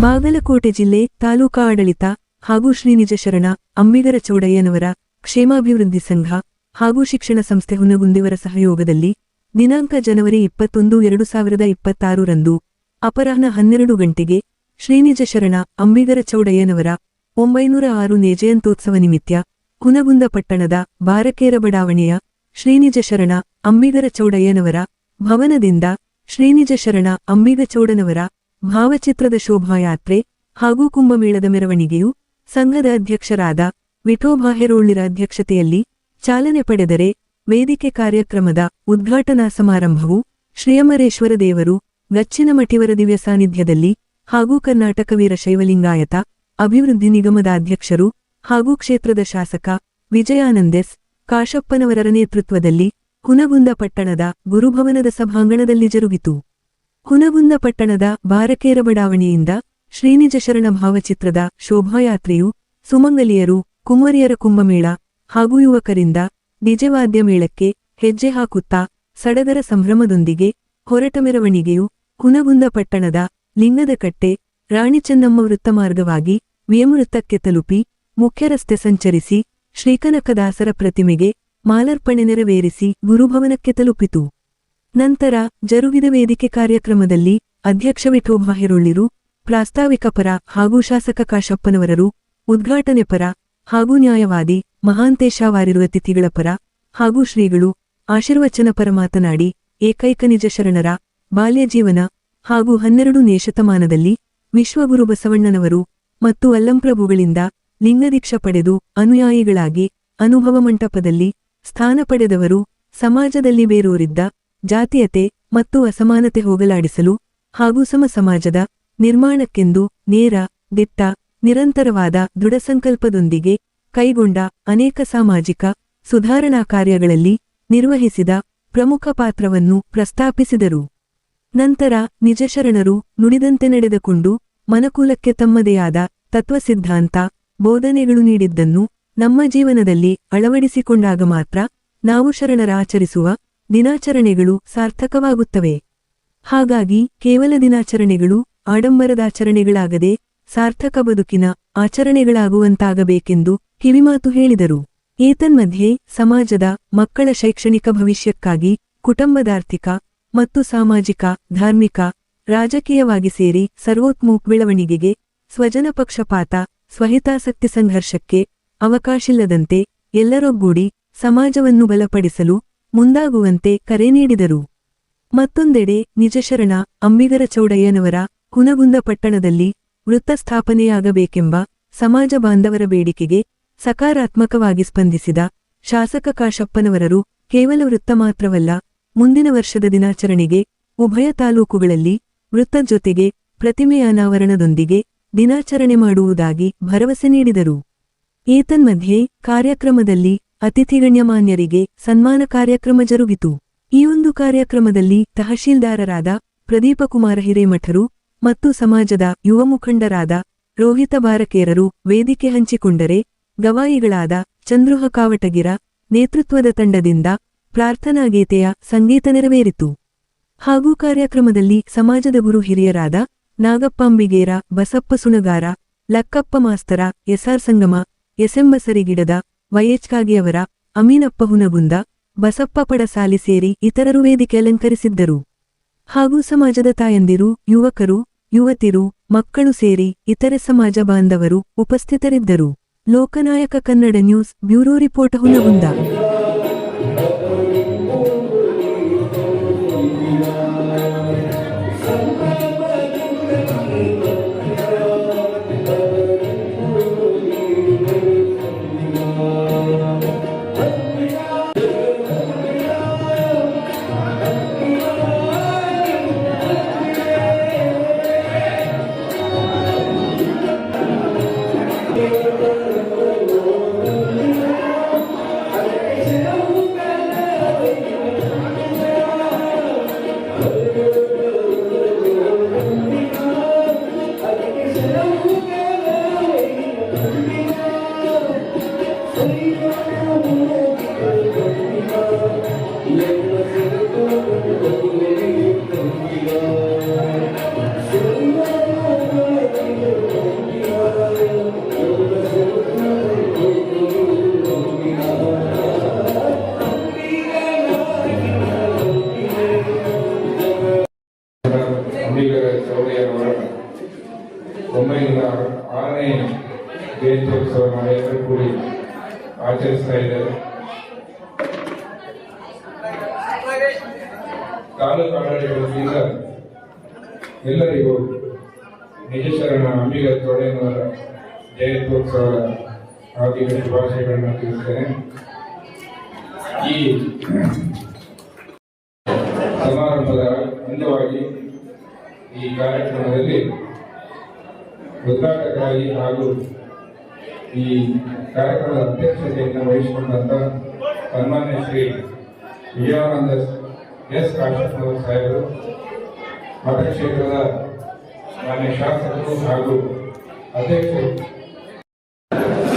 ಬಾಗಲಕೋಟೆ ಜಿಲ್ಲೆ ತಾಲೂಕಾ ಆಡಳಿತ ಹಾಗೂ ಶ್ರೀನಿಜ ಶರಣ ಅಂಬಿಗರ ಚೌಡಯ್ಯನವರ ಕ್ಷೇಮಾಭಿವೃದ್ಧಿ ಸಂಘ ಹಾಗೂ ಶಿಕ್ಷಣ ಸಂಸ್ಥೆ ಹುನಗುಂದಿವರ ಸಹಯೋಗದಲ್ಲಿ ದಿನಾಂಕ ಜನವರಿ ಇಪ್ಪತ್ತೊಂದು, ಎರಡು ಸಾವಿರದ ಇಪ್ಪತ್ತಾರರಂದು ಅಪರಾಹ್ನ ಹನ್ನೆರಡು ಗಂಟೆಗೆ ಶ್ರೀನಿಜಶರಣ ಅಂಬಿಗರ ಚೌಡಯ್ಯನವರ ಒಂಬೈನೂರ ಆರು ನೇಜಯಂತೋತ್ಸವ ನಿಮಿತ್ತ ಹುನಗುಂದ ಪಟ್ಟಣದ ಬಾರಕೇರ ಬಡಾವಣೆಯ ಶ್ರೀನಿಜಶರಣ ಅಂಬಿಗರ ಚೌಡಯ್ಯನವರ ಭವನದಿಂದ ಶ್ರೀನಿಜಶರಣ ಅಂಬಿಗ ಚೌಡನವರ ಭಾವಚಿತ್ರದ ಶೋಭಾಯಾತ್ರೆ ಹಾಗೂ ಕುಂಭಮೇಳದ ಮೆರವಣಿಗೆಯು ಸಂಘದ ಅಧ್ಯಕ್ಷರಾದ ವಿಠೋಬಾ ಹೆರೋಳ್ಳಿರ ಅಧ್ಯಕ್ಷತೆಯಲ್ಲಿ ಚಾಲನೆ ಪಡೆದರೆ ವೇದಿಕೆ ಕಾರ್ಯಕ್ರಮದ ಉದ್ಘಾಟನಾ ಸಮಾರಂಭವು ಶ್ರೀಯಮರೇಶ್ವರ ದೇವರು ಗಚ್ಚಿನಮಠಿವರ ದಿವ್ಯ ಸಾನ್ನಿಧ್ಯದಲ್ಲಿ ಹಾಗೂ ಕರ್ನಾಟಕ ವೀರಶೈವಲಿಂಗಾಯತ ಅಭಿವೃದ್ಧಿ ನಿಗಮದ ಅಧ್ಯಕ್ಷರು ಹಾಗೂ ಕ್ಷೇತ್ರದ ಶಾಸಕ ವಿಜಯಾನಂದೆಸ್ ಕಾಶಪ್ಪನವರರ ನೇತೃತ್ವದಲ್ಲಿ ಹುನಗುಂದ ಪಟ್ಟಣದ ಗುರುಭವನದ ಸಭಾಂಗಣದಲ್ಲಿ ಜರುಗಿತು. ಹುನಗುಂದ ಪಟ್ಟಣದ ಬಾರಕೇರ ಬಡಾವಣೆಯಿಂದ ಶ್ರೀನಿಜಶರಣ ಭಾವಚಿತ್ರದ ಶೋಭಾಯಾತ್ರೆಯು ಸುಮಂಗಲಿಯರು, ಕುಂವರಿಯರ ಕುಂಭಮೇಳ ಹಾಗೂ ಯುವಕರಿಂದ ಡಿಜೆವಾದ್ಯ ಮೇಳಕ್ಕೆ ಹೆಜ್ಜೆ ಹಾಕುತ್ತಾ ಸಡಗರ ಸಂಭ್ರಮದೊಂದಿಗೆ ಹೊರಟ ಮೆರವಣಿಗೆಯು ಹುನಗುಂದ ಪಟ್ಟಣದ ಲಿಂಗದಕಟ್ಟೆ ರಾಣಿಚನ್ನಮ್ಮ ವೃತ್ತಮಾರ್ಗವಾಗಿ ವಿಯಮವೃತ್ತಕ್ಕೆ ತಲುಪಿ ಮುಖ್ಯ ರಸ್ತೆ ಸಂಚರಿಸಿ ಶ್ರೀಕನಕದಾಸರ ಪ್ರತಿಮೆಗೆ ಮಾಲಾರ್ಪಣೆ ನೆರವೇರಿಸಿ ಗುರುಭವನಕ್ಕೆ ತಲುಪಿತು. ನಂತರ ಜರುಗಿದ ವೇದಿಕೆ ಕಾರ್ಯಕ್ರಮದಲ್ಲಿ ಅಧ್ಯಕ್ಷ ವಿಠೋಬ ಹೆರೊಳ್ಳಿರು ಪ್ರಾಸ್ತಾವಿಕ ಪರ ಹಾಗೂ ಶಾಸಕ ಕಾಶಪ್ಪನವರರು, ಉದ್ಘಾಟನೆ ಪರ ಹಾಗೂ ನ್ಯಾಯವಾದಿ ಮಹಾಂತೇಶ ವಾರಿರುವ ತಿಥಿಗಳ ಪರ ಹಾಗೂ ಶ್ರೀಗಳು ಆಶೀರ್ವಚನ ಪರ ಮಾತನಾಡಿ ಏಕೈಕ ನಿಜ ಶರಣರ ಬಾಲ್ಯಜೀವನ ಹಾಗೂ ಹನ್ನೆರಡು ನೇಶತಮಾನದಲ್ಲಿ ವಿಶ್ವಗುರು ಬಸವಣ್ಣನವರು ಮತ್ತು ಅಲ್ಲಂಪ್ರಭುಗಳಿಂದ ಲಿಂಗದೀಕ್ಷ ಪಡೆದು ಅನುಯಾಯಿಗಳಾಗಿ ಅನುಭವ ಮಂಟಪದಲ್ಲಿ ಸ್ಥಾನ ಪಡೆದವರು ಸಮಾಜದಲ್ಲಿ ಬೇರೂರಿದ್ದ ಜಾತೀಯತೆ ಮತ್ತು ಅಸಮಾನತೆ ಹೋಗಲಾಡಿಸಲು ಹಾಗೂ ಸಮ ಸಮಾಜದ ನಿರ್ಮಾಣಕ್ಕೆಂದು ನೇರ, ದಿಟ್ಟ, ನಿರಂತರವಾದ ದೃಢಸಂಕಲ್ಪದೊಂದಿಗೆ ಕೈಗೊಂಡ ಅನೇಕ ಸಾಮಾಜಿಕ ಸುಧಾರಣಾ ಕಾರ್ಯಗಳಲ್ಲಿ ನಿರ್ವಹಿಸಿದ ಪ್ರಮುಖ ಪಾತ್ರವನ್ನು ಪ್ರಸ್ತಾಪಿಸಿದರು. ನಂತರ ನಿಜಶರಣರು ನುಡಿದಂತೆ ನಡೆದುಕೊಂಡು ಮನಕುಲಕ್ಕೆ ತಮ್ಮದೇ ಆದ ತತ್ವಸಿದ್ಧಾಂತ, ಬೋಧನೆಗಳು ನೀಡಿದ್ದನ್ನು ನಮ್ಮ ಜೀವನದಲ್ಲಿ ಅಳವಡಿಸಿಕೊಂಡಾಗ ಮಾತ್ರ ನಾವು ಶರಣರ ಆಚರಿಸುವ ದಿನಾಚರಣೆಗಳು ಸಾರ್ಥಕವಾಗುತ್ತವೆ. ಹಾಗಾಗಿ ಕೇವಲ ದಿನಾಚರಣೆಗಳು ಆಡಂಬರದಾಚರಣೆಗಳಾಗದೆ ಸಾರ್ಥಕ ಬದುಕಿನ ಆಚರಣೆಗಳಾಗುವಂತಾಗಬೇಕೆಂದು ಕಿವಿಮಾತು ಹೇಳಿದರು. ಏತನ್ಮಧ್ಯೆ ಸಮಾಜದ ಮಕ್ಕಳ ಶೈಕ್ಷಣಿಕ ಭವಿಷ್ಯಕ್ಕಾಗಿ ಕುಟುಂಬದಾರ್ಥಿಕ ಮತ್ತು ಸಾಮಾಜಿಕ, ಧಾರ್ಮಿಕ, ರಾಜಕೀಯವಾಗಿ ಸೇರಿ ಸರ್ವೋತ್ಮುಖ ಬೆಳವಣಿಗೆಗೆ ಸ್ವಜನ ಪಕ್ಷಪಾತ, ಸ್ವಹಿತಾಸಕ್ತಿ ಸಂಘರ್ಷಕ್ಕೆ ಅವಕಾಶಿಲ್ಲದಂತೆ ಎಲ್ಲರೊಗ್ಗೂಡಿ ಸಮಾಜವನ್ನು ಬಲಪಡಿಸಲು ಮುಂದಾಗುವಂತೆ ಕರೆ ನೀಡಿದರು. ಮತ್ತೊಂದೆಡೆ ನಿಜಶರಣ ಅಂಬಿಗರ ಚೌಡಯ್ಯನವರ ಕುನಗುಂದ ಪಟ್ಟಣದಲ್ಲಿ ವೃತ್ತ ಸ್ಥಾಪನೆಯಾಗಬೇಕೆಂಬ ಸಮಾಜ ಬಾಂಧವರ ಬೇಡಿಕೆಗೆ ಸಕಾರಾತ್ಮಕವಾಗಿ ಸ್ಪಂದಿಸಿದ ಶಾಸಕ ಕಾಶಪ್ಪನವರರು ಕೇವಲ ವೃತ್ತ ಮಾತ್ರವಲ್ಲ, ಮುಂದಿನ ವರ್ಷದ ದಿನಾಚರಣೆಗೆ ಉಭಯ ತಾಲೂಕುಗಳಲ್ಲಿ ವೃತ್ತ ಜೊತೆಗೆ ಪ್ರತಿಮೆಯ ಅನಾವರಣದೊಂದಿಗೆ ದಿನಾಚರಣೆ ಮಾಡುವುದಾಗಿ ಭರವಸೆ ನೀಡಿದರು. ಏತನ್ಮಧ್ಯೆ ಕಾರ್ಯಕ್ರಮದಲ್ಲಿ ಅತಿಥಿಗಣ್ಯಮಾನ್ಯರಿಗೆ ಸನ್ಮಾನ ಕಾರ್ಯಕ್ರಮ ಜರುಗಿತು. ಈ ಒಂದು ಕಾರ್ಯಕ್ರಮದಲ್ಲಿ ತಹಶೀಲ್ದಾರರಾದ ಪ್ರದೀಪಕುಮಾರ ಹಿರೇಮಠರು ಮತ್ತು ಸಮಾಜದ ಯುವ ಮುಖಂಡರಾದ ರೋಹಿತ ಬಾರಕೇರರು ವೇದಿಕೆ ಹಂಚಿಕೊಂಡರೆ ಗವಾಯಿಗಳಾದ ಚಂದ್ರುಹ ಕಾವಟಗಿರ ನೇತೃತ್ವದ ತಂಡದಿಂದ ಪ್ರಾರ್ಥನಾ ಗೀತೆಯ ಸಂಗೀತ ನೆರವೇರಿತು. ಹಾಗೂ ಕಾರ್ಯಕ್ರಮದಲ್ಲಿ ಸಮಾಜದ ಗುರು ಹಿರಿಯರಾದ ನಾಗಪ್ಪಾಂಬಿಗೇರ ಬಸಪ್ಪ ಸುಣಗಾರ ಲಕ್ಕಪ್ಪ ಮಾಸ್ತರ, ಎಸ್ಆರ್ ಸಂಗಮ ಎಸೆಂಬಸರಿಗಿಡದ ವೈಎಚ್ಕಾಗಿಯವರ ಅಮೀನಪ್ಪ ಹುನಗುಂದ ಬಸಪ್ಪ ಪಡಸಾಲಿ ಸೇರಿ ಇತರರು ವೇದಿಕೆ ಅಲಂಕರಿಸಿದ್ದರು. ಹಾಗೂ ಸಮಾಜದ ತಾಯಂದಿರು, ಯುವಕರು, ಯುವತಿರು, ಮಕ್ಕಳು ಸೇರಿ ಇತರೆ ಸಮಾಜ ಬಾಂಧವರು ಉಪಸ್ಥಿತರಿದ್ದರು. Lokanayaka Kannada news bureau report Hunagunda. ಅಂಗವಾಗಿ ಈ ಕಾರ್ಯಕ್ರಮದಲ್ಲಿ ಉದ್ಘಾಟಕರಾಗಿ ಹಾಗೂ ಈ ಕಾರ್ಯಕ್ರಮದ ಅಧ್ಯಕ್ಷತೆಯನ್ನು ವಹಿಸಿಕೊಂಡಂತ ಸನ್ಮಾನ್ಯ ಶ್ರೀ ವಿಜಯಾನಂದ ಎಸ್ ಕಾಶಪ್ಪನವರು ಸಾಹೇಬರು ಮತಕ್ಷೇತ್ರದ ಮಾನ್ಯ ಶಾಸಕರು ಹಾಗೂ ಅಧ್ಯಕ್ಷರು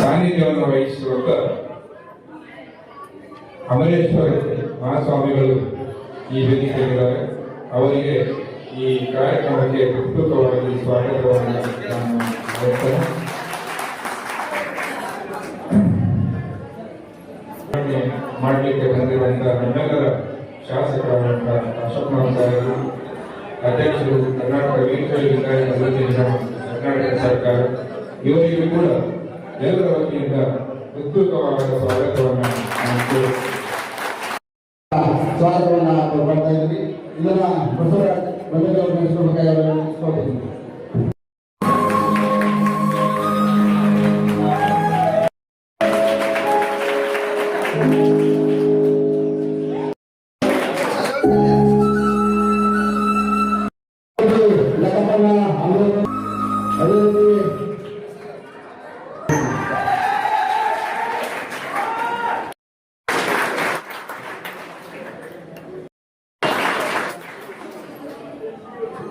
ಸಾನ್ನಿಧ್ಯವನ್ನು ವಹಿಸಿರುವಂತ ಅಮರೇಶ್ವರ ಮಹಾಸ್ವಾಮಿಗಳು ಈ ವೇದಿಕೆಯಲ್ಲಿದ್ದಾರೆ. ಅವರಿಗೆ ಈ ಕಾರ್ಯಕ್ರಮಕ್ಕೆ ಪ್ರತ್ಯುತವಾಗಿ ಸ್ವಾಗತವನ್ನು ನಾನು ಮಾಡಲಿಕ್ಕೆ ಬಂದಿರುವಂಥ ನಮ್ಮೆಲ್ಲರ ಶಾಸಕರಾದಂಥ ಅಶೋಕ್ ಸಾಹೇಬರು ಅಧ್ಯಕ್ಷರು ಕರ್ನಾಟಕ ವೀಕ್ಷಕರಿದ್ದಾರೆ ಕರ್ನಾಟಕ ಸರ್ಕಾರ, ಇವರಿಗೂ ಕೂಡ ಎಲ್ಲರ ವತಿಯಿಂದ ಉತ್ಸುಕವಾದ ಸ್ವಾಗತವನ್ನು ಇದನ್ನ ಬಸವರಾಜ್ ಬಂದವರು ನಡೆಸಬೇಕಾಗಿ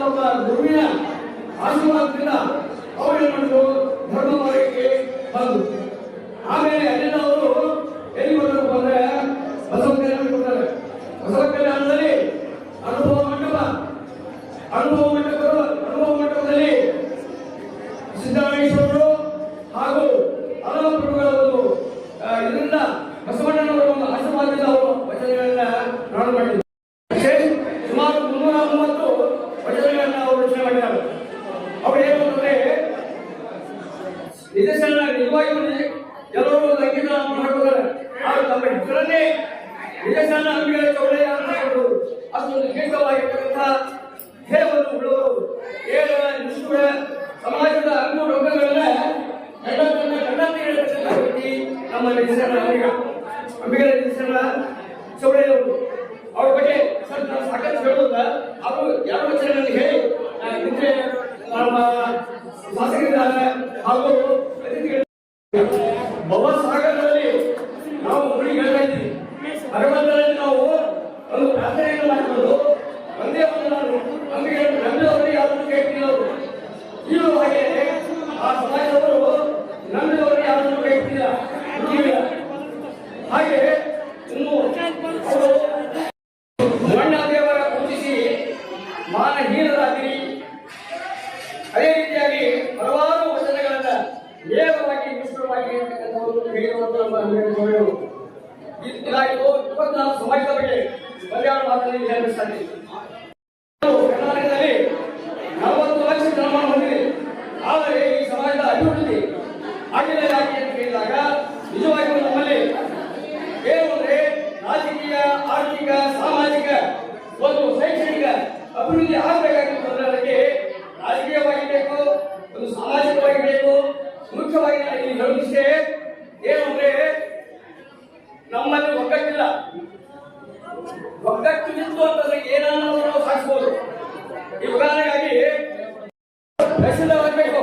ಅನ್ನೋ ಗುರುವಿನ ಆಶೀರ್ವಾದದಿಂದ 你跟小婉有没有擦 ಒಗ್ಗಟ್ಟು ನಿಂತು ಅಂತಂದ್ರೆ ಏನನ್ನೂ ನಾವು ಸಾಧಿಸಬಹುದು ಈ ಉದಾಹರಣೆಗಾಗಿ ತಹಸೀಲ್ದಾರ್ ಆಗಬೇಕು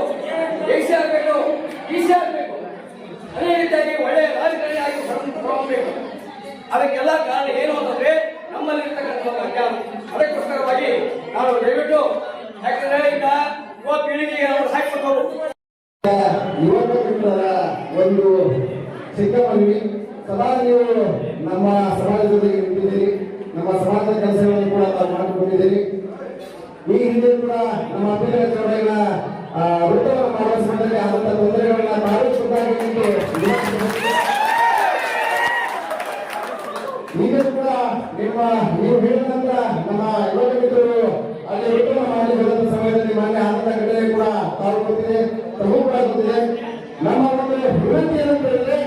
ಎಸಿ ಆಗಬೇಕು ಈಶ್ಯ ಆಗಬೇಕು. ಅದೇ ರೀತಿಯಾಗಿ ಒಳ್ಳೆ ರಾಜಕಾರಣಿ ಆಗಿ ಹೊರಬೇಕು ಅದಕ್ಕೆಲ್ಲ ಕಾರಣ ಏನು ಅಂತಂದ್ರೆ ನಮ್ಮಲ್ಲಿರ್ತಕ್ಕಂಥ ಅಜ್ಞಾನ. ಅದಕ್ಕೋಸ್ಕರವಾಗಿ ನಾನು ದಯವಿಟ್ಟು ಯಾಕಂದ್ರೆ ಈಗ ಯುವ ಪೀಳಿಗೆಗೆ ನಾವು ಮಿತ್ರರ ಒಂದು ಚಿಕ್ಕ ಮನವಿ ಸದಾ ನೀವು ನಮ್ಮ ಜೊತೆಗೆ ನಿಂತಿದ್ದೀರಿ. ನಮ್ಮ ಸಮಾಜದ ಕೆಲಸಗಳನ್ನು ಕೂಡ ತಾವು ಮಾಡಿಕೊಂಡಿದ್ದೀರಿ ಈ ಹಿಂದೆ ಕೂಡ ನಮ್ಮ ಅಭಿನಯ ಚೌಡಯ್ಯನ ವೃತ್ತವನ್ನು ಆದಂತಹ ತೊಂದರೆಗಳನ್ನ ತಾವು ನಿವಾರಿಸಬೇಕು. ಈಗ ಕೂಡ ನಿಮ್ಮ, ನೀವು ಹೇಳಿದ ನಂತರ ನಮ್ಮ ಯುವಕ ಮಿತ್ರರು ಅಲ್ಲಿ ವೃತ್ತವನ್ನು ಮಾಡಿ ಹೋದಂತ ಸಮಯದಲ್ಲಿ ಮಾನ್ಯ ಆನಂದ ಘಟನೆ ಕೂಡ ತಾವು ಗೊತ್ತಿದೆ ತಮಗೂ ಕೂಡ ಗೊತ್ತಿದೆ ನಮ್ಮ ಒಂದು ವಿನಂತಿ ಏನಂತ ಹೇಳಿದ್ರೆ,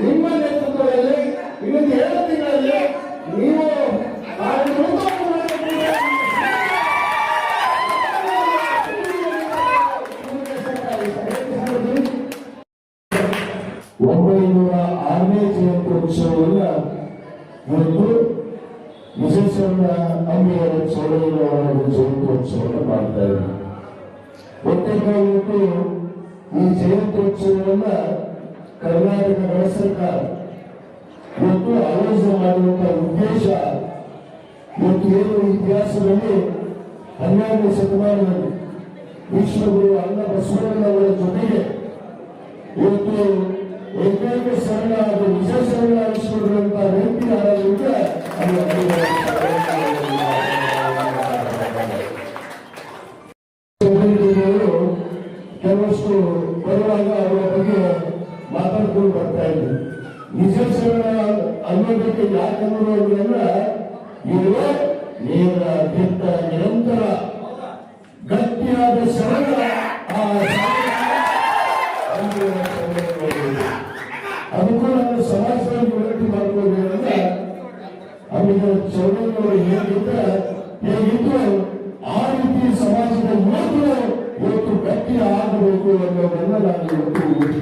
ನಿಮ್ಮ ನೇತೃತ್ವದಲ್ಲಿ ಇನ್ನೊಂದು ಎರಡು ತಿಂಗಳಲ್ಲಿ ನೀವು ಆ ಒಂದು ವೃತ್ತವನ್ನು ಮಾಡಬೇಕು. ಒಂಬೈನೂರ ಆರನೇ ಜಯಂತ್ಯೋತ್ಸವವನ್ನ ಇವತ್ತು ವಿಜಯೇಶ್ವರ ಅಂಬಿಗರ ಚೌಡಯ್ಯನವರ ಒಂದು ಜಯಂತ್ಯೋತ್ಸವವನ್ನು ಮಾಡ್ತಾ ಇದ್ದೀವಿ ಈ ಜಯಂತ್ಯೋತ್ಸವವನ್ನ ಕರ್ನಾಟಕ ರಾಜ್ಯ ಸರ್ಕಾರ ಇವತ್ತು ಆಯೋಜನೆ ಮಾಡುವಂತಹ ಉದ್ದೇಶ ಇವತ್ತು ಏನು ಇತಿಹಾಸದಲ್ಲಿ ಹನ್ನೆರಡನೇ ಶತಮಾನದಲ್ಲಿ ವಿಶ್ವಗುರು ಅನ್ನ ಬಸವಣ್ಣನವರ ಜೊತೆಗೆ ಇವತ್ತು ಏಕೈಕ ಶರಣ ಅದು ನಿಜ ಶರಣ ಅನಿಸಿಕೊಳ್ಳುವಂತ ವ್ಯಕ್ತಿ ಯಾರಾದ್ರೂ ಕೆಲವಷ್ಟು ಬರುವಾಗ ಅವರ ಬಗ್ಗೆ ಮಾತಾಡ್ಕೊಂಡು ಬರ್ತಾ ಇದ್ರು ನಿಜ ಶರಣ ಅನ್ನೋದಕ್ಕೆ ಯಾಕಂದ್ರೆ ಅವರನ್ನ ಇವರು ನೇರ ದಿಟ್ಟ ನಿರಂತರ ಗಟ್ಟಿಯಾದ ಆ ಅದಕ್ಕೂ ನಾನು ಸಮಾಜದಲ್ಲಿ ವಿನಂತಿ ಮಾಡ್ಕೋಬೇಕಂದ್ರೆ ಅವರಿಗೆ ಚೌಡಯ್ಯನವರು ಹೇಗಿದ್ದ ಹೇಗಿದ್ದು ಆ ಆಗಬೇಕು ಅನ್ನೋದನ್ನ ನಾನು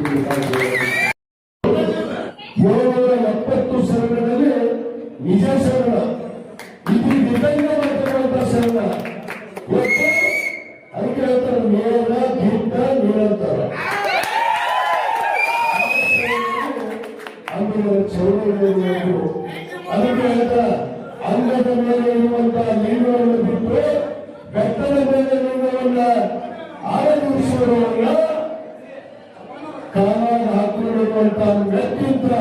పాల్గొంటాను వెక్కింత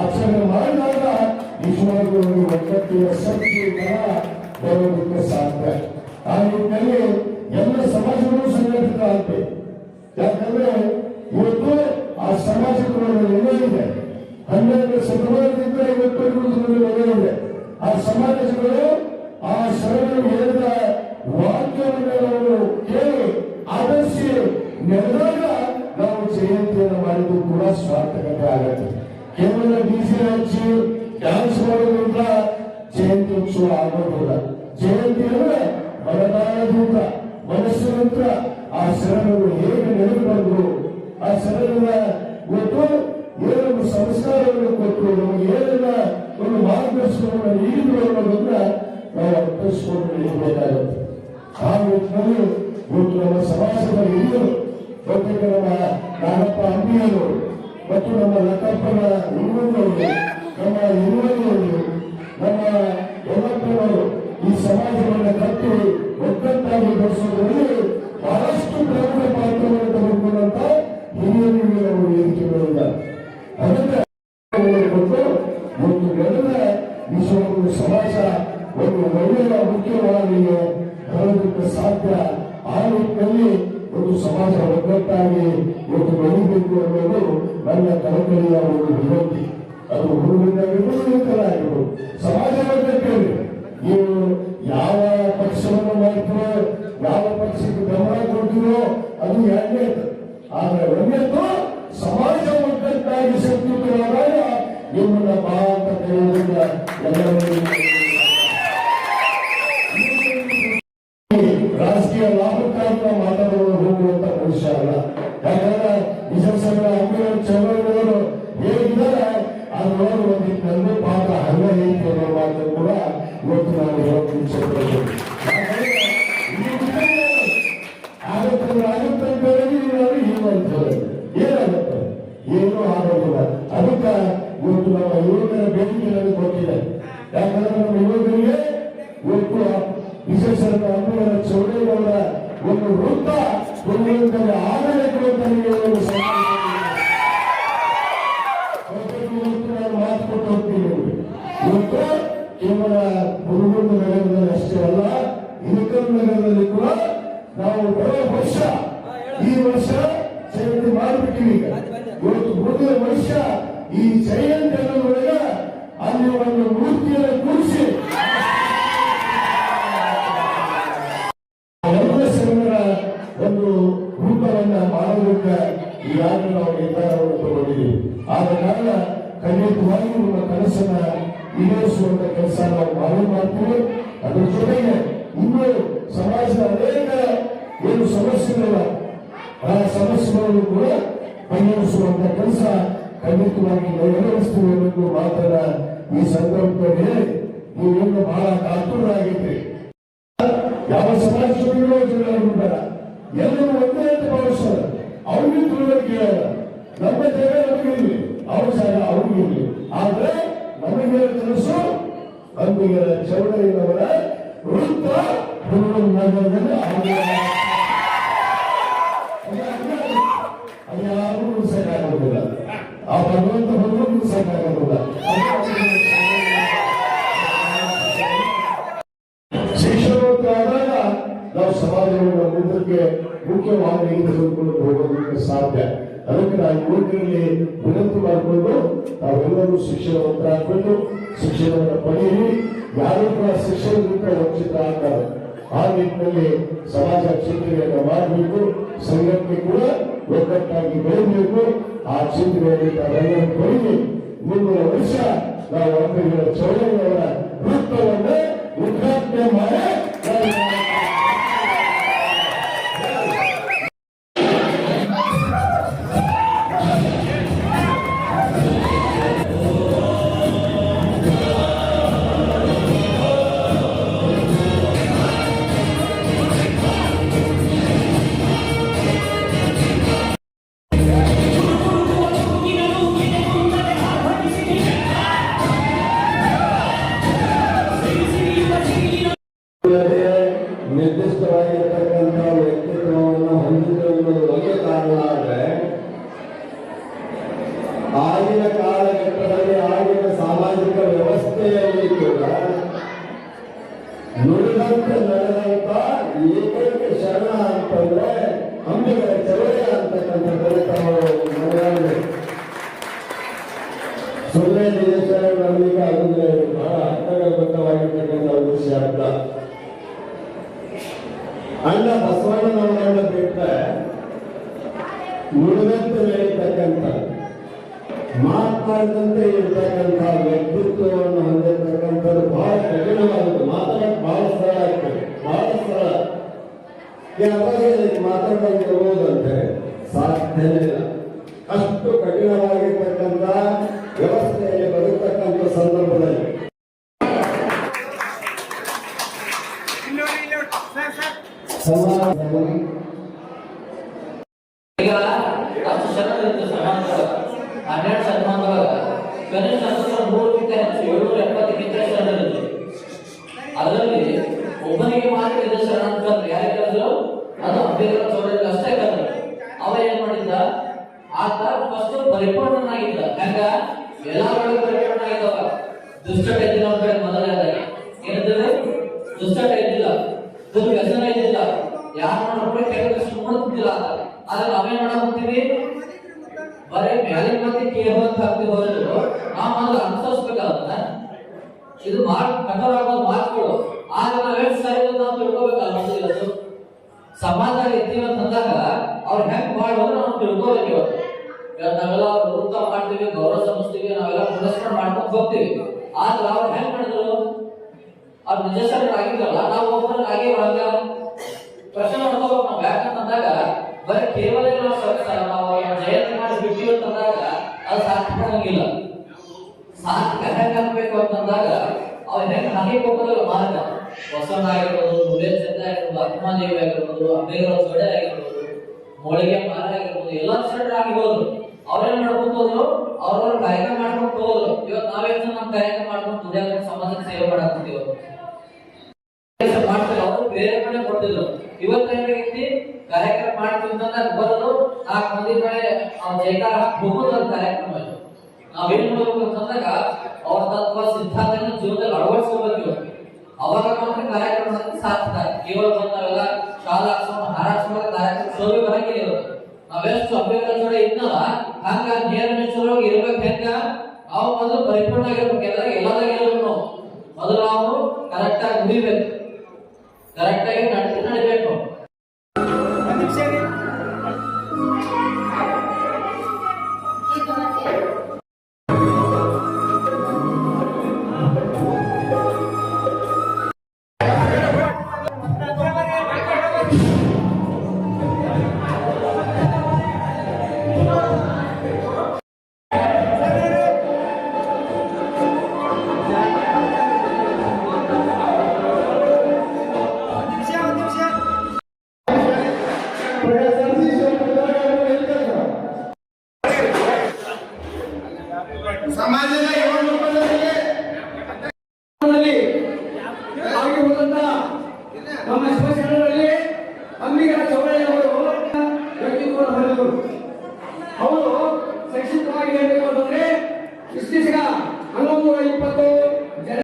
ಆಚರಣೆ ಮಾಡಿದಾಗ ನಿಜವಾಗ್ಲೂ ಒಗ್ಗಟ್ಟಿನ ಶಕ್ತಿ ಬರೋದಕ್ಕೆ ಸಾಧ್ಯ. ಆ ನಿಟ್ಟಿನಲ್ಲಿ ಎಲ್ಲ ಸಮಾಜಗಳು ಸಂಘಟಿತ ಆಗ್ಬೇಕು. ಯಾಕಂದ್ರೆ ಇವತ್ತು ಆ ನೆಲೆ ಇದೆ. ಹನ್ನೆರಡು ಶತಮಾನದಿಂದ ಇವತ್ತು ನೆಲೆ ಆ ಸಮಾಜಗಳು ಆ ಶರಣರು ಹೇಳಿದ ವಾಕ್ಯವನ್ನು ಕೇಳಿ ಆದರ್ಶಿ ನೆರೆದಾಗ ನಾವು ಜಯಂತಿಯನ್ನು ಮಾಡಿದ್ದು ಕೂಡ ಸಾರ್ಥಕತೆ ಆಗತ್ತೆ. ಕೇವಲ ಡಿಸಿ ಹಚ್ಚಿ ಡ್ಯಾನ್ಸ್ ಮಾಡೋದ್ರಿಂದ ಜಯಂತಿ ಉತ್ಸವ ಆಗೋದಿಲ್ಲ. ಜಯಂತಿ ಅಂದ್ರೆ ಬರದಾರದಿಂದ ಮನಸ್ಸಿನಂತ ಆ ಶರಣರು ಹೇಗೆ ಬಂದ್ರು ಆ ಶರಣರ ಇವತ್ತು ಏನೊಂದು ಸಂಸ್ಕಾರವನ್ನು ಕೊಟ್ಟು, ನಮಗೆ ಏನೆಲ್ಲ ಒಂದು ಮಾರ್ಗದರ್ಶನವನ್ನು ನೀಡಿದ್ರು ಅನ್ನೋದನ್ನ ನಾವು ಅರ್ಥಿಸಿಕೊಂಡು ಆ ನಿಟ್ಟಿನಲ್ಲಿ ಇವತ್ತು ನಮ್ಮ ಸಮಾಜದ ಹಿರಿಯರು ಬಹುತೇಕ ನಮ್ಮ ನಾನಪ್ಪ ಮತ್ತು ನಮ್ಮ ಲಕ್ಕಪ್ಪನ ಹುಡುಗರು ನಮ್ಮ ಹಿರಿಯರು ನಮ್ಮ ಯಮಪ್ಪನವರು ಈ ಸಮಾಜವನ್ನು ಕಟ್ಟಿ ಒಗ್ಗಟ್ಟಾಗಿ ಬೆಳೆಸುವುದರಲ್ಲಿ ಬಹಳಷ್ಟು ಪ್ರಮುಖ ಪಾತ್ರವನ್ನು ತೆಗೆದುಕೊಂಡಂತ ಹಿರಿಯರು ವೇದಿಕೆಗಳಿದ್ದಾರೆ ಅದಕ್ಕೆ ಕೊಟ್ಟು ಒಂದು ಬೆಳೆದ ವಿಶ್ವವನ್ನು ಸಮಾಜ ಒಂದು ಒಳ್ಳೆಯ ಮುಖ್ಯವಾಗಿ ಬರೋದಕ್ಕೆ ಸಾಧ್ಯ. ಆ ನಿಟ್ಟಿನಲ್ಲಿ ಒಂದು ಸಮಾಜ ಒಗ್ಗಟ್ಟಾಗಿ ನನ್ನ ಕಳಕಳಿಯ ಒಂದು ವಿನಂತಿ ಅದು ಹುಡುಗರಾಗಿರ್ಬೋದು ಯುವಕರಾಗಿರ್ಬೋದು ಸಮಾಜ ಒಗ್ಗಟ್ಟೇಳಿ ನೀವು ಯಾವ ಪಕ್ಷವನ್ನು ಮಾಡ್ತೀರೋ, ಯಾವ ಪಕ್ಷಕ್ಕೆ ಗಮನ ಕೊಡ್ತೀರೋ, ಅದು ಎರಡನೇ ಏನೂ ಆಗೋದಿಲ್ಲ. ಅದಕ್ಕೆ ಇವತ್ತು ನಮ್ಮ ಯುವಕರ ಬೇಡಿಕೆ ನನಗೆ ಗೊತ್ತಿದೆ ಯಾಕಂದ್ರೆ ನಮ್ಮ ಯುವಕರಿಗೆ ಇವತ್ತು ವಿಶೇಷರ ಅಮ್ಮನ ಚೌಡೇಗೌಡ ಒಂದು ವೃತ್ತ ಕೊಡುವಂತಹ ಆಗಬೇಕು ಅಂತ ಈಗಾಗಲೇ ನಾವು ನಿರ್ಧಾರವನ್ನು ತಗೊಂಡಿದ್ದೀವಿ. ಆದ ಕಾರಣ ಖಂಡಿತವಾಗಿ ನಿಮ್ಮ ಕನಸನ್ನ ಈಡೇರಿಸುವಂತ ಕೆಲಸ ನಾವು ಮಾಡಿ ಮಾಡ್ತೀವಿ. ಅದ್ರ ಜೊತೆಗೆ ಇನ್ನೂ ಸಮಾಜದ ಅನೇಕ ಏನು ಸಮಸ್ಯೆಗಳಿಲ್ಲ ಆ ಸಮಸ್ಯೆಗಳನ್ನು ಕೂಡ ಪರಿಹರಿಸುವಂತ ಕೆಲಸ ಖಂಡಿತವಾಗಿ ನೆರವೇರಿಸ್ತೀವಿ ಅನ್ನೋದು ಮಾತನ್ನ ಈ ಸಂದರ್ಭದಲ್ಲಿ ನೀವೇನು ಬಹಳ ಕಾತುರಾಗಿದ್ರಿ ಯಾವ ಸಮಾಜ ಎಲ್ಲರೂ ಒಂದೇ ಅಂತ ಭಾವಿಸ್ತಾರೆ. ಅವ್ರಿಗೆ ತಿಳುವಳಿಕೆ ಇರಲ್ಲ ನಮ್ಮ ಜಾಗ ನಮಗಿರ್ಲಿ ಅವ್ರ ಜಾಗ ಅವ್ರಿಗಿರ್ಲಿ ಆದ್ರೆ ನಮಗೆ ಕೆಲಸ ಅಂಬಿಗರ ಚೌಡಯ್ಯನವರ ವೃತ್ತ ಹುಡುಗನ ನಗರದಲ್ಲಿ ಆಗಿದೆ. ಅದು ಯಾರಿಗೂ ಉಳಿಸಕ್ಕಾಗೋದಿಲ್ಲ ಆ ಭಗವಂತ ಬಂದು ಉಳಿಸಕ್ಕಾಗೋದಿಲ್ಲ ನಾವೆಲ್ಲರೂ ಹಾಕೊಂಡು ಶಿಕ್ಷಣವನ್ನು ಪಡೆಯಿರಿ. ಯಾರು ಕೂಡ ಶಿಕ್ಷಣದಿಂದ ವಂಚಿತ ಆಗ್ತಾರೆ ಆ ನಿಟ್ಟಿನಲ್ಲಿ ಸಮಾಜ ಚಿಂತನೆಯನ್ನು ಮಾಡಬೇಕು. ಸಂಘಕ್ಕೆ ಕೂಡ ಒಗ್ಗಟ್ಟಾಗಿ ಬೆಳೆಯಬೇಕು. ಆ ಚಿಂತನೆಯಲ್ಲಿ ತಾವೆಲ್ಲರೂ ಮುಂದಿನ ವರ್ಷ ನಾವು ಅಂಬೇಡ್ಕರ್ ಚೌಡಯ್ಯನವರ ಹನ್ನೆರಡು ಸನ್ಮಾನದೊಳಗ ಕನಿಷ್ಠ ಅಂದ್ರೆ ನೂರಕ್ಕಿಂತ ಹೆಚ್ಚು ಏಳ್ನೂರ ಎಪ್ಪತ್ತಕ್ಕಿಂತ ಶರಣರಿದ್ರು ಅದರಲ್ಲಿ ಒಬ್ಬನಿಗೆ ಮಾತ್ರ ಇದು ಶರಣ ಅಂತಂದ್ರೆ ಯಾರಿಗೆ ಕರೆದ್ರು ಅದು ಅಂಬೇಡ್ಕರ್ ಚೌಡರಿಗೆ ಅಷ್ಟೇ ಅವ ಏನ್ ಮಾಡಿದ್ದ ಆತ ಫಸ್ಟ್ ಪರಿಪೂರ್ಣನಾಗಿದ್ದ ಹೆಂಗ ಎಲ್ಲಾ ಕಡೆ ಪರಿಪೂರ್ಣನಾಗಿದ್ದವ ದುಷ್ಟಟ ದುಷ್ಟ ಒಂದ್ ಕಡೆ ಮೊದಲನೇದಾಗಿ ಇದ್ದಿಲ್ಲ ಯಾರು ಸುಮ್ಮನೆ ಕುಂತಿಲ್ಲ ಅಂತ ಆದ್ರೆ ಮಾಡಾಕತ್ತೀವಿ? ಬರೀ ಮ್ಯಾಲಿನ ಮತ್ತೆ ಕೇಳುವಂತ ಆಗ್ತಿ ಹೊರತು ನಾವು ಮೊದಲು ಅನುಸರಿಸ್ಬೇಕಾಗತ್ತ ಇದು ಕಠೋರ ಆಗೋದು ಮಾತುಗಳು. ಆಗ ನಾವೇನ್ ಸರಿ ಅಂತ ನಾವು ತಿಳ್ಕೊಬೇಕಲ್ಲ ಮೊದಲು ಇವತ್ತು ಸಮಾಜದಾಗ ಇರ್ತೀವಿ ಅಂತಂದಾಗ ಅವ್ರು ಹೆಂಗ್ ಮಾಡೋದು ನಾವು ತಿಳ್ಕೊಬೇಕು ಇವತ್ತು ನಾವೆಲ್ಲ ವೃತ್ತ ಮಾಡ್ತೀವಿ, ಗೌರವ ಸಲ್ಲಿಸ್ತೀವಿ, ನಾವೆಲ್ಲ ಪುರಸ್ಕಾರ ಮಾಡ್ಕೊಂಡು ಹೋಗ್ತೀವಿ. ಆದ್ರೆ ಅವ್ರು ಹೆಂಗ್ ಮಾಡಿದ್ರು? ಅವ್ರು ನಿಜಸರಾಗಿದ್ರಲ್ಲ ನಾವು ಒಬ್ಬರ ಆಗಿ ಹಂಗ ಪ್ರಶ್ನೆ ಮಾಡ್ಕೋಬೇಕು ನಾವು ಯಾಕಂತಂದಾಗ ಬರೀ ಕೇವಲ ನಾವು ಜಯಂತಿ ಮಾಡಿ ಬಿಟ್ಟಿವಿ ಅಂತಂದಾಗ ಅದು ಸಾರ್ಥಕವಾಗಿಲ್ಲ ಸಾರ್ಥಕ ಹೆಂಗ್ ಅಂತಂದಾಗ ಅವ್ ಹೆಂಗ್ ಹಾಗೆ ಹೋಗೋದಲ್ಲ ಮಾರ್ಗ? ಬಸವಣ್ಣ ಆಗಿರ್ಬೋದು ಮುಳ್ಳೇನ್ ಚಂದ ಆಗಿರ್ಬೋದು ಅಕ್ಕಮಾದೇವಿ ಆಗಿರ್ಬೋದು ಅಂಬೇಗರ ಸೊಡೆ ಆಗಿರ್ಬೋದು, ಮೊಳಿಗೆ ಮಾರ ಆಗಿರ್ಬೋದು, ಎಲ್ಲ ಶರಣರು ಆಗಿರ್ಬೋದು. ಅವ್ರೇನ್ ಮಾಡ್ಕೊಂಡು ಹೋದ್ರು? ಅವ್ರವ್ರ ಕಾಯಕ ಮಾಡ್ಕೊಂಡು ಹೋದ್ರು. ಇವತ್ತು ನಾವೇನು ನಮ್ಮ ಕಾಯಕ ಮಾಡ್ಕೊಂಡು ದುಡಿಯಾಕ ಸಮಾಜಕ್ಕೆ ಸೇವೆ ಮಾಡಾಕ್ತಿವಿ ಕೆಲಸ ಮಾಡ್ತಾರೆ, ಅವರು ಬೇರೆ ಕಡೆ ಕೊಟ್ಟಿದ್ರು. ಇವತ್ತು ಏನಾಗೈತಿ ಕಾರ್ಯಕ್ರಮ ಮಾಡ್ತೀವಿ ಬರಲು ಆ ನಾಲ್ಕು ಮಂದಿ ಅವ್ರ ಜೈಕಾರ ಹಾಕಿ ಕಾರ್ಯಕ್ರಮ ಇದು. ನಾವೇನ್ ಮಾಡ್ಬೇಕು ಅಂತಂದಾಗ ಅವ್ರ ತತ್ವ ಸಿದ್ಧಾಂತನ ಜೀವನದಲ್ಲಿ ಅಳವಡಿಸ್ಕೋಬೇಕು ಅವರ ಮಾತ್ರ ಕಾರ್ಯಕ್ರಮ ಸಾಧ್ಯ. ಕೇವಲ ಬಂದು ನಾವೆಲ್ಲ ಶಾಲಾ ಕಾರ್ಯಕ್ರಮ ಬರಂಗಿಲ್ಲ ಇವತ್ತು ನಾವೆಷ್ಟು ಅಂಬೇಡ್ಕರ್ ಇದ್ನಲ್ಲ ಹಂಗ ನೇರ ಮೆಚ್ಚುವಾಗಿ ಇರ್ಬೇಕು ಹೆಂಗ? ನಾವು ಮೊದಲು ಪರಿಪೂರ್ಣ ಆಗಿರ್ಬೇಕು ಎಲ್ಲ ಎಲ್ಲದಾಗ ನಾವು. ಮೊದಲು ನಾವು ಕರೆಕ್ಟ್ ಆಗಿ ಕರೆಕ್ಟ್ ಆಗಿ ನಡೆ